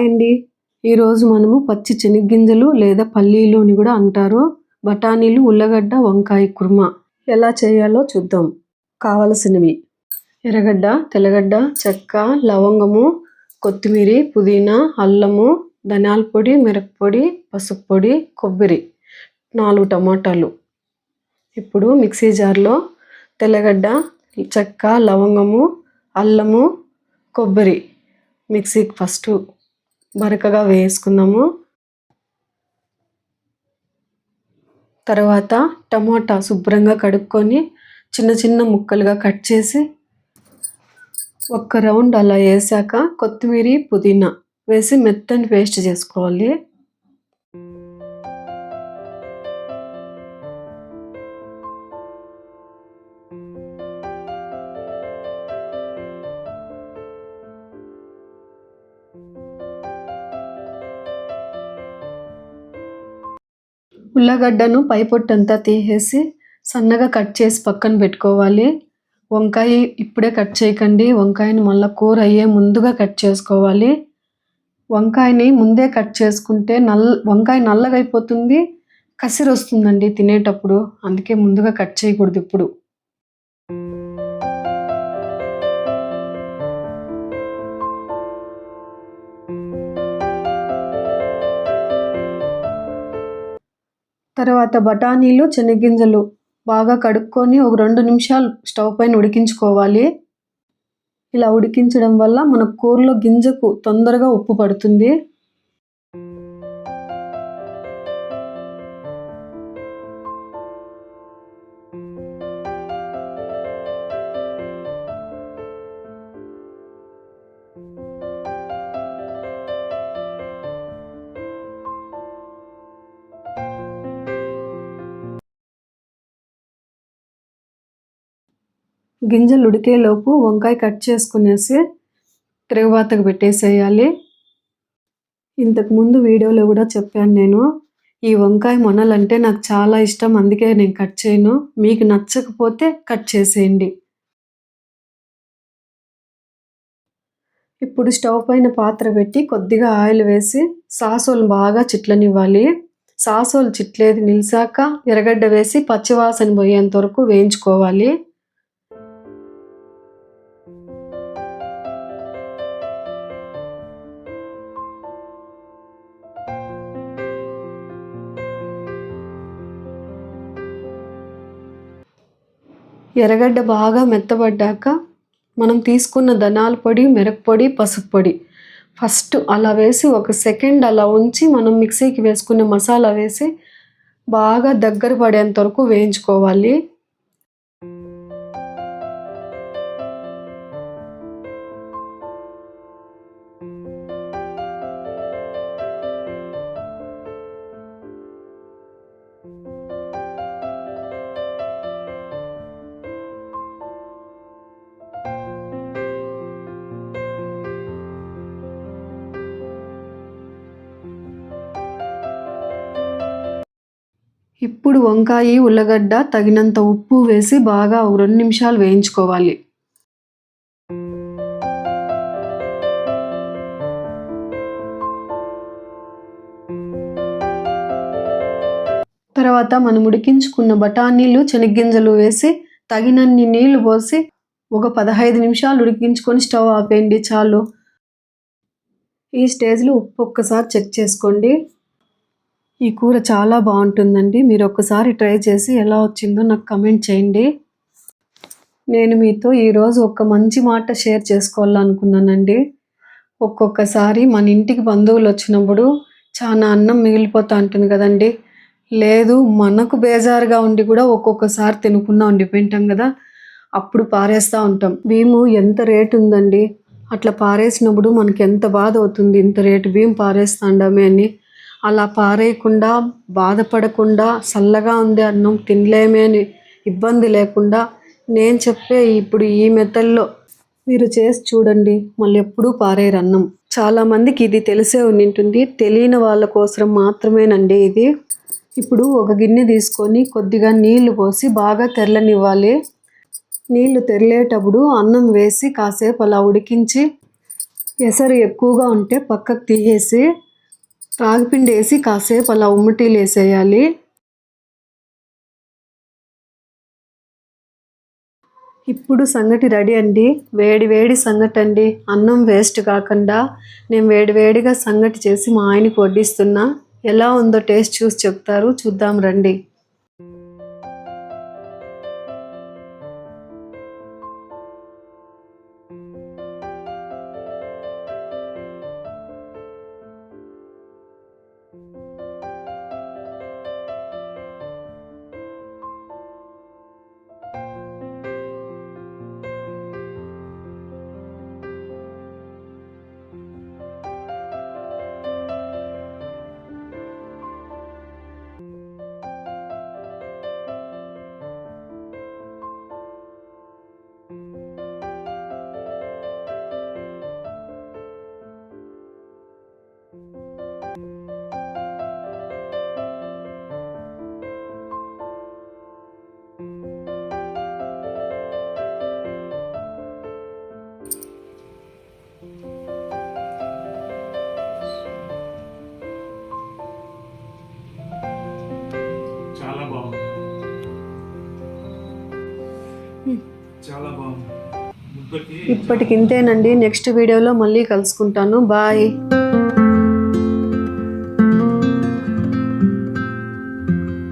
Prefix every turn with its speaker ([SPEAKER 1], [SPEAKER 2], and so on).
[SPEAKER 1] Hi అండి ఈరోజు మనము పచ్చి శనగ్గింజలు లేదా పల్లీలు అని కూడా అంటారు. బఠానీలు ఉల్లగడ్డ వంకాయ కుర్మా ఎలా చేయాలో చూద్దాం. కావలసినవి. ఎర్రగడ్డ తెల్లగడ్డ చెక్క లవంగము కొత్తిమీర పుదీనా అల్లము ధనియాల పొడి మిరప్పొడి పసుపు పొడి కొబ్బరి నాలుగు టమాటాలు. ఇప్పుడు మిక్సీ జార్లో తెల్లగడ్డ చెక్క లవంగము అల్లము కొబ్బరి మిక్సీకి ఫస్ట్ మరకగా వేసుకుందాము తర్వాత టమాటా శుభ్రంగా కడుక్కొని చిన్న చిన్న ముక్కలుగా కట్ చేసి ఒక్క రౌండ్ అలా వేసాక కొత్తిమీర పుదీనా వేసి మెత్తని పేస్ట్ చేసుకోవాలి. ఉల్లగడ్డను పై పొట్టంతా తీసేసి సన్నగా కట్ చేసి పక్కన పెట్టుకోవాలి. వంకాయ ఇప్పుడే కట్ చేయకండి. వంకాయని మళ్ళీ కూర అయ్యే ముందుగా కట్ చేసుకోవాలి. వంకాయని ముందే కట్ చేసుకుంటే నల్ వంకాయ నల్లగా అయిపోతుంది వస్తుందండి తినేటప్పుడు. అందుకే ముందుగా కట్ చేయకూడదు ఇప్పుడు. తర్వాత బఠానీలు శనగ్గింజలు బాగా కడుక్కొని ఒక రెండు నిమిషాలు స్టవ్ పైన ఉడికించుకోవాలి. ఇలా ఉడికించడం వల్ల మన కూరలో గింజకు తొందరగా ఉప్పు పడుతుంది. గింజలు ఉడికేలోపు వంకాయ కట్ చేసుకునేసి తిరగబాతకు పెట్టేసేయాలి. ఇంతకుముందు వీడియోలో కూడా చెప్పాను నేను ఈ వంకాయ మొనలంటే నాకు చాలా ఇష్టం అందుకే నేను కట్ చేయను. మీకు నచ్చకపోతే కట్ చేసేయండి. ఇప్పుడు స్టవ్ పైన పాత్ర పెట్టి కొద్దిగా ఆయిల్ వేసి సాసోలు బాగా చిట్లనివ్వాలి. సాసోలు చిట్లేది నిలిసాక ఎర్రగడ్డ వేసి పచ్చివాసన పోయేంత వరకు వేయించుకోవాలి. ఎర్రగడ్డ బాగా మెత్తబడ్డాక మనం తీసుకున్న ధనాల పొడి మిరప్పొడి పసుపు పొడి. ఫస్ట్ అలా వేసి ఒక సెకండ్ అలా ఉంచి మనం మిక్సీకి వేసుకున్న మసాలా వేసి బాగా దగ్గర పడేంత వరకు వేయించుకోవాలి. ఇప్పుడు వంకాయ ఉల్లగడ్డ తగినంత ఉప్పు వేసి బాగా ఒక రెండు నిమిషాలు వేయించుకోవాలి. తర్వాత మనం ఉడికించుకున్న బఠానీలు చెనిగ్గింజలు వేసి తగినన్ని నీళ్ళు పోసి ఒక పదహైదు నిమిషాలు ఉడికించుకొని స్టవ్ ఆపేయండి చాలు. ఈ స్టేజ్లో ఉప్పు ఒక్కసారి చెక్ చేసుకోండి. ఈ కూర చాలా బాగుంటుందండి. మీరు ఒక్కసారి ట్రై చేసి ఎలా వచ్చిందో నాకు కమెంట్ చేయండి. నేను మీతో ఈరోజు ఒక మంచి మాట షేర్ చేసుకోవాలనుకున్నానండి. ఒక్కొక్కసారి మన ఇంటికి బంధువులు వచ్చినప్పుడు చాలా అన్నం మిగిలిపోతూ ఉంటుంది కదండి. లేదు మనకు బేజారుగా ఉండి కూడా ఒక్కొక్కసారి తినకుండా ఉండిపోయింటాం కదా. అప్పుడు పారేస్తూ ఉంటాం. భీము ఎంత రేటు ఉందండి? అట్లా పారేసినప్పుడు మనకి ఎంత బాధ అవుతుంది? ఇంత రేటు భీము పారేస్తాండమే అని అలా పారేయకుండా బాధపడకుండా చల్లగా ఉంది అన్నం తినలేమే అని ఇబ్బంది లేకుండా నేను చెప్పే ఇప్పుడు ఈ మెథడ్లో మీరు చేసి చూడండి. మళ్ళీ ఎప్పుడూ పారేరు అన్నం. చాలామందికి ఇది తెలిసే ఉండింటుంది. తెలియని వాళ్ళ కోసం మాత్రమేనండి ఇది. ఇప్పుడు ఒక గిన్నె తీసుకొని కొద్దిగా నీళ్ళు పోసి బాగా తెరలనివ్వాలి. నీళ్ళు తెరలేటప్పుడు అన్నం వేసి కాసేపు అలా ఉడికించి ఎసరు ఎక్కువగా ఉంటే పక్కకు తీసేసి రాగిపిండి వేసి కాసేపు అలా ఉమ్మటీలు వేసేయాలి ఇప్పుడు సంగటి రెడీ అండి. వేడి వేడి సంగటి అండి. అన్నం వేస్ట్ కాకుండా నేను వేడి వేడిగా సంగటి చేసి మా ఆయనకి వడ్డిస్తున్నా. ఎలా ఉందో టేస్ట్ చూసి చెప్తారు. చూద్దాం రండి.
[SPEAKER 2] చాలా బాగుంది.
[SPEAKER 1] నెక్స్ట్ వీడియోలో మళ్ళీ కలుసుకుంటాను. బాయ్.